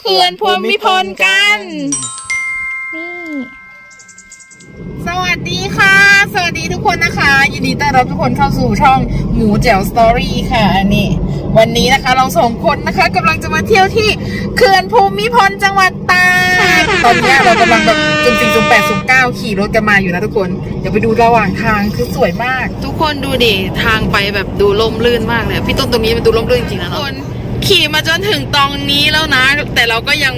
เขื่อนภูมิพลกัน นี่ สวัสดีค่ะ สวัสดีทุกคนนะคะ ยินดีต้อนรับทุกคนเข้าสู่ช่องหมูแจ๋วสตอรี่ค่ะนี่ วันนี้นะคะเราสองคนนะคะกำลังจะมาเที่ยวที่เขื่อนภูมิพลจังหวัดตากตอนนี้เรากำลังแบบจุ่มสี่จุ่มแปดจุ่มเก้าขี่รถกันมาอยู่นะทุกคนเดี๋ยวไปดูระหว่างทางคือสวยมาก ทุกคนดูดิทางไปแบบดูล่มลื่นมากเลย พี่ต้นตรงนี้มันดูล่มลื่นจริงๆนะทุกเนาะคน ขี่มาจนถึงตรงนี้แล้วนะ แต่เราก็ยัง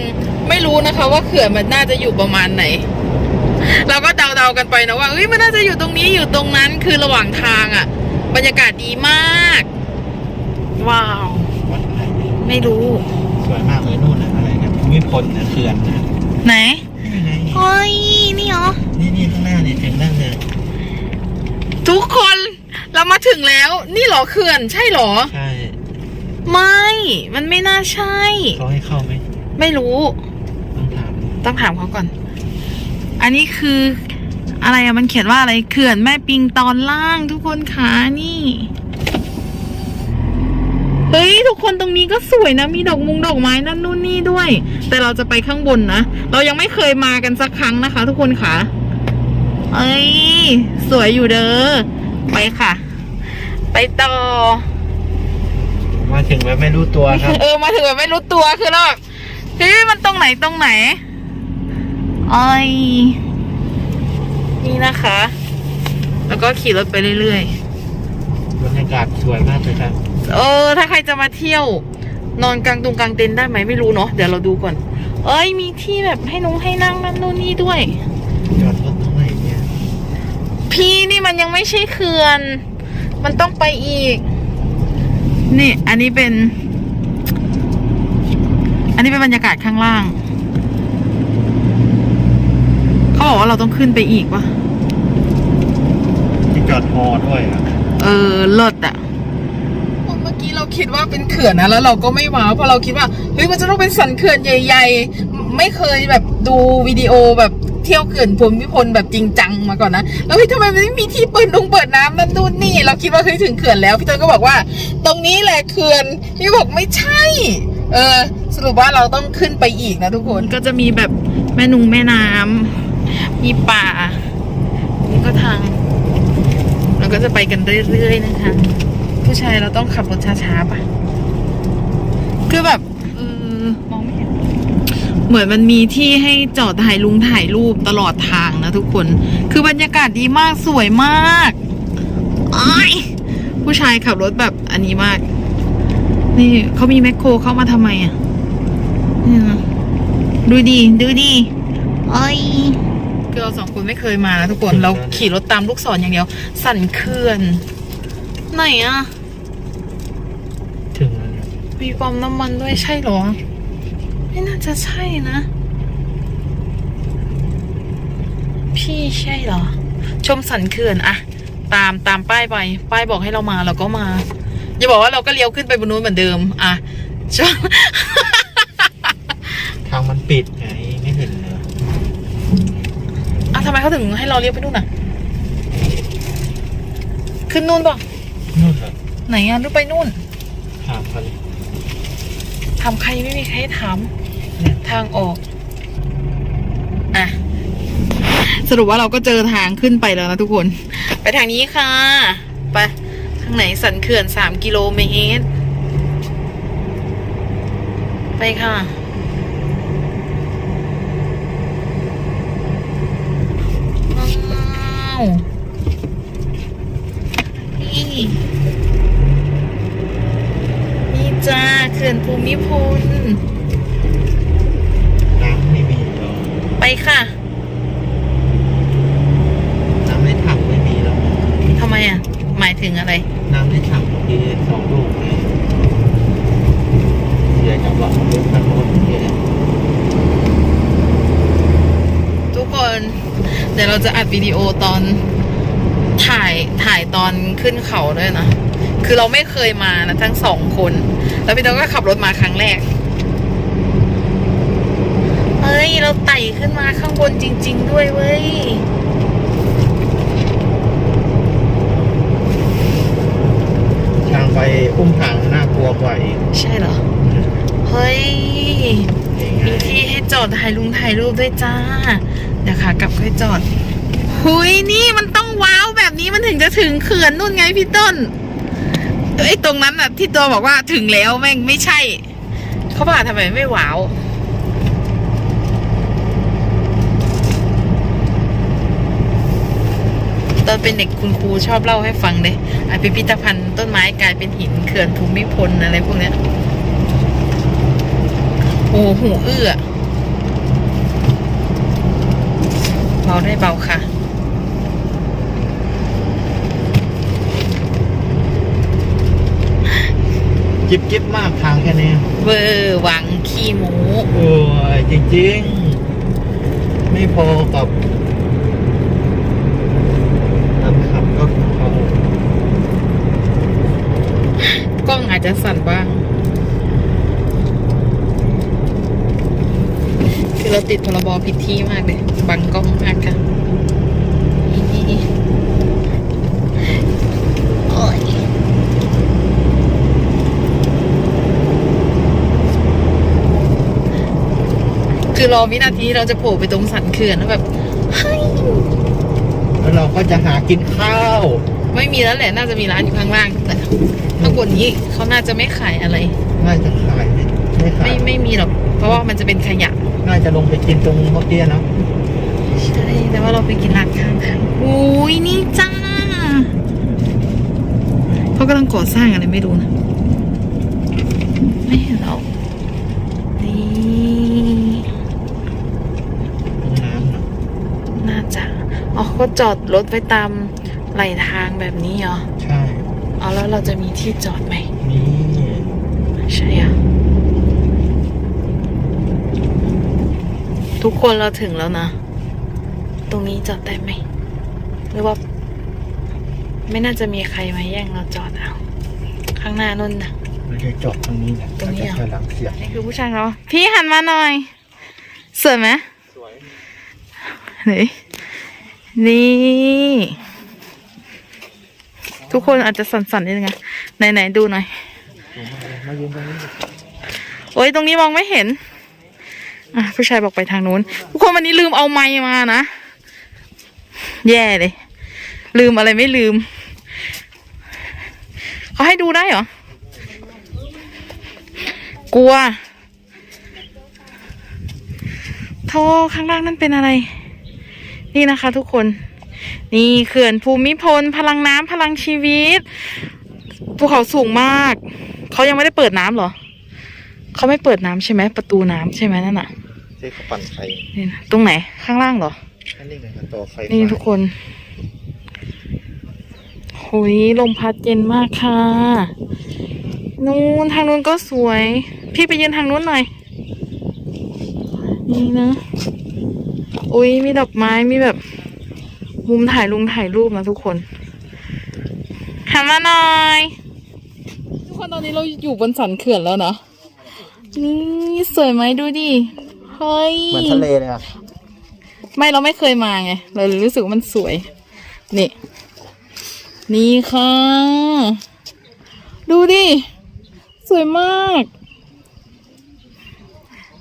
ไม่รู้นะคะ ว่าเขื่อนมันน่าจะอยู่ประมาณไหน เราก็เดาๆกันไปนะว่าเอ้ยมันน่าจะอยู่ตรงนี้อยู่ตรงนั้นคือระหว่างทางอะ่ะ บรรยากาศดีมาก ว้าว วัดอะไรเนี่ยไม่รู้ สวยมากเลยนู่นนะอะไรนะภูมิพลนะเขื่อนนะไหนนี่ไงเฮ้ยนี่เหรอ นี่นี่ข้างหน้าเนี่ยถึงนั่นเลยทุกคนเรามาถึงแล้ว นี่เหรอเขื่อนใช่เหรอ ใช่ ไม่ มันไม่น่าใช่ เขาให้เข้าไหมไม่รู้ ต้องถามต้องถามเขาก่อน อันนี้คืออะไรอะมันเขียนว่าอะไรเขื่อนแม่ปิงตอนล่างทุกคนคะนี่ เฮ้ย ทุกคนตรงนี้ก็สวยนะ มีดอกมุงดอกไม้นั่นนู่นนี่ด้วย แต่เราจะไปข้างบนนะ เรายังไม่เคยมากันสักครั้งนะคะ ทุกคนคะเอ้ย สวยอยู่เด้อ ไปค่ะ ไปต่อ มาถึงแบบไม่รู้ตัวครับ เออมาถึงแบบไม่รู้ตัวคือเราแบบเฮ้ยมันตรงไหนตรงไหนอ้อยนี่นะคะ แล้วก็ขี่รถไปเรื่อยบรรยากาศสวยมากเลยครับ ๆ เออ ถ้าใครจะมาเที่ยว นอนกลางตรงกลางเต็นท์ได้ไหมไม่รู้เนาะเดี๋ยวเราดูก่อน เอ้ยมีที่แบบให้นุ้งให้นั่งนั่นนู่นนี่ด้วย จอดรถตรงไหนเนี่ยพี่นี่มันยังไม่ใช่เขื่อน มันต้องไปอีก นี่ อันนี้เป็น อันนี้เป็นบรรยากาศข้างล่าง เขาบอกว่าเราต้องขึ้นไปอีกวะที่จอดฮอด้วยอะเออเลิศอะเมื่อกี้เราคิดว่าเป็นเขื่อนนะแล้วเราก็ไม่ว้าวเพราะเราคิดว่าเฮ้ยมันจะต้องเป็นสันเขื่อนใหญ่ ๆ ไม่เคยแบบดูวิดีโอแบบเที่ยวเขื่อนภูมิพลแบบจริงจังมาก่อนนะ แล้วเฮ้ยทำไมมันไม่มีที่เปิดดงเปิดน้ำนั่นนู่นนี่เรา คิดว่าเฮ้ยถึงเขื่อนแล้วพี่ต้นก็บอกว่า ตรงนี้แหละเขื่อนพี่บอกไม่ใช่ เออ สรุปว่าเราต้องขึ้นไปอีกนะทุกคนก็จะมีแบบแม่นุงแม่น้ำมีป่า นี่ก็ทาง เราก็จะไปกันเรื่อยๆนะคะ ผู้ชายเราต้องขับรถช้าๆป่ะ คือแบบเออมองไม่เห็น เหมือนมันมีที่ให้จอดถ่ายลุงถ่ายรูปตลอดทางนะทุกคน คือบรรยากาศดีมากสวยมาก อ้ายผู้ชายขับรถแบบอันนี้มาก นี่เขามีแมคโครเข้ามาทำไมอะนี่นะดูดีดูดีเอ้ยคือเราสองคนไม่เคยมานะทุกคนเราขี่รถตามลูกศรอย่างเดียว สั่นเขื่อน ไหนอะ ถึงแล้วเนี่ยมีปั๊มน้ำมันด้วยใช่เหรอ ไม่น่าจะใช่นะ พี่ใช่เหรอ ชมสันเขื่อนอะ ตามตามป้ายไป ป้ายบอกให้เรามาเราก็มา อย่าบอกว่าเราก็เลี้ยวขึ้นไปบนนู้นเหมือนเดิมอะชมทางมันปิดไงไม่เห็นเลยอะทำไมเขาถึงให้เราเลี้ยวไปนู่นอะขึ้นนู่นเปล่ะนู่นเหรอไหนอะหรือไปนู่นถามเขาเลยถามใครไม่มีใครให้ถาม ทางออก อะ สรุปว่าเราก็เจอทางขึ้นไปแล้วนะทุกคน ไปทางนี้ค่ะ ไป ทางไหนสันเขื่อนสามกิโลเมตร ไปค่ะว้าวนี่นี่จ้าเขื่อนภูมิพลน้ำไม่มีเหรอไปค่ะ น้ำในถังไม่มีแล้ว ทำไมอะ ห มายถึงอะไร น้ำในถังที่สองลูกเลยเสียจังหวะลูกทางโน้นเสียทุกคน เดี๋ยวเราจะอัดวิดีโอตอนถ่ายถ่ายตอนขึ้นเขาด้วยนะ คือเราไม่เคยมานะทั้งสองคน แล้วพี่ต้นก็ขับรถมาครั้งแรก เฮ้ย เราไต่ขึ้นมาข้างบนจริง ๆ ด้วยเว้ย ทาง ไปอุ้มผางน่ากลัวกว่าอีกใช่เหรอ เฮ้ยเองอถ่ายลุงถ่ายรูปด้วยจ้า เดี๋ยวค่ะกลับค่อยจอด หุยนี่มันต้องว้าวแบบนี้มันถึงจะถึงเขื่อนนู่นไงพี่ต้นไอ้ตรงนั้นน่ะที่ตัวบอกว่าถึงแล้วแม่งไม่ใช่ เขาบอกทำไมไม่ว้าว ตอนเป็นเด็กคุณครูชอบเล่าให้ฟังเลยอะพิพิธภัณฑ์ต้นไม้กลายเป็นหินเขื่อนภูมิพลอะไรพวกเนี้ยโอ้หูอื้ออะเบาได้เบาค่ะจิบจิบมากทางแค่นี้เวอร์วังขี้หมู โอ้ยจริง ๆ ไม่พอกับน้ำขับก็พอก ล้องอา จะสั่นบ้าง คือเราติดพรบผิดที่มากเลยบังกล้องมากค่ะคือรอวินาทีเราจะโผล่ไปตรงสันเขื่อนแล้วแบบแล้วเราก็จะหากินข้าว ไม่มีแล้วแหละน่าจะมีร้านอยู่ข้างล่างแต่ข้างบนนี้เขาน่าจะไม่ขายอะไร น่าจะขายไม่ไม่ขาไม่ยไม่มีหรอก เพราะว่ามันจะเป็นขยะ น่าจะลงไปกินตรงเมื่อกี้เนอะใช่แต่ว่าเราไปกินร้านข้างทางอุ้ยนี่จ้าเขากำลังก่อสร้างอะไรไม่รู้นะ ไม่เห็นหรอกนี่ตรงน้ำเนอะน่าจะอ๋อก็จอดรถไว้ตาม ไหลทางแบบนี้เหรอ ใช่อ๋อแล้วเราจะมีที่จอดไหมนี่ใช่อะทุกคนเราถึงแล้วนะ ตรงนี้จอดได้ไหม หรือว่า ไม่น่าจะมีใครมาแย่งเราจอดเอา ข้างหน้านุ่นนะเราจะจอดตรงนี้แหละตรงนี้เหรอเราจะถอยหลังเสียงนี่คือผู้ชายเราพี่หันมาหน่อย สวยไหมสวยนี่นี่ ทุกคนอาจจะสั่นๆนิดนึงอะไหนๆดูหน่อยโอ้ยตรงนี้มองไม่เห็นอะผู้ชายบอกไปทางนู้นทุกคนวันนี้ลืมเอาไม้มานะ แย่เลย ลืมอะไรไม่ลืมเขาให้ดูได้เหรอ กลัวโทข้างล่างนั่นเป็นอะไร นี่นะคะทุกคน นี่เขื่อนภูมิพล พลังน้ำพลังชีวิต ภูเขาสูงมาก เขายังไม่ได้เปิดน้ำเหรอ เขาไม่เปิดน้ำใช่ไหมประตูน้ำใช่ไหมนั่นน่ะเจ๊เขาปั่นไฟนี่นะตรงไหนข้างล่างเหรออันนี้ไงต่อไฟนี่ทุกคนหุยลมพัดเย็นมากค่ะนู้นทางนู้นก็สวย พี่ไปยืนทางนู้นหน่อย นี่นะ อุ้ยมีดอกไม้มีแบบ มุมถ่ายลุงถ่ายรูปนะทุกคนหันมาหน่อย ทุกคนตอนนี้เราอยู่บนสันเขื่อนแล้วนะ นี่สวยไหมดูดิ เฮ้ย เหมือนทะเลเลยอะ ไม่เราไม่เคยมาไง เราเลยรู้สึกว่ามันสวย นี่ นี่ค่ะ ดูดิ สวยมาก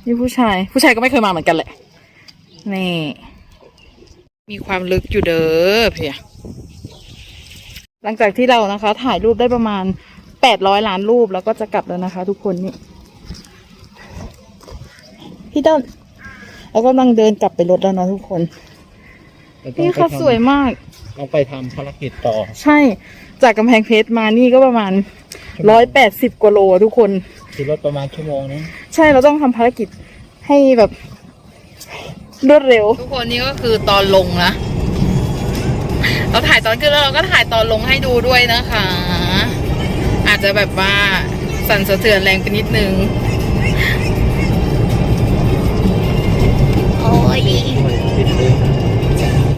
นี่ผู้ชาย ผู้ชายก็ไม่เคยมาเหมือนกันแหละ นี่ มีความลึกอยู่เด้อเพียหลังจากที่เรานะคะ ถ่ายรูปได้ประมาณแปดร้อยล้านรูปแล้วก็จะกลับแล้วนะคะ ทุกคนนี่พี่ต้นเรากำลังเดินกลับไปรถแล้วนะทุกคนนี่เขาสวยมากเราไปทำภารกิจต่อ ใช่ จากกำแพงเพชรมานี่ก็ประมาณร้อยแปดสิบกว่าโลอะทุกคนขี่รถประมาณชั่วโมงนึงใช่เราต้องทำภารกิจให้แบบ รวดเร็ว ทุกคนนี่ก็คือตอนลงนะ เราถ่ายตอนขึ้นแล้วเราก็ถ่ายตอนลงให้ดูด้วยนะคะ อาจจะแบบว่าสั่นสะเทือนแรงไปนิดนึง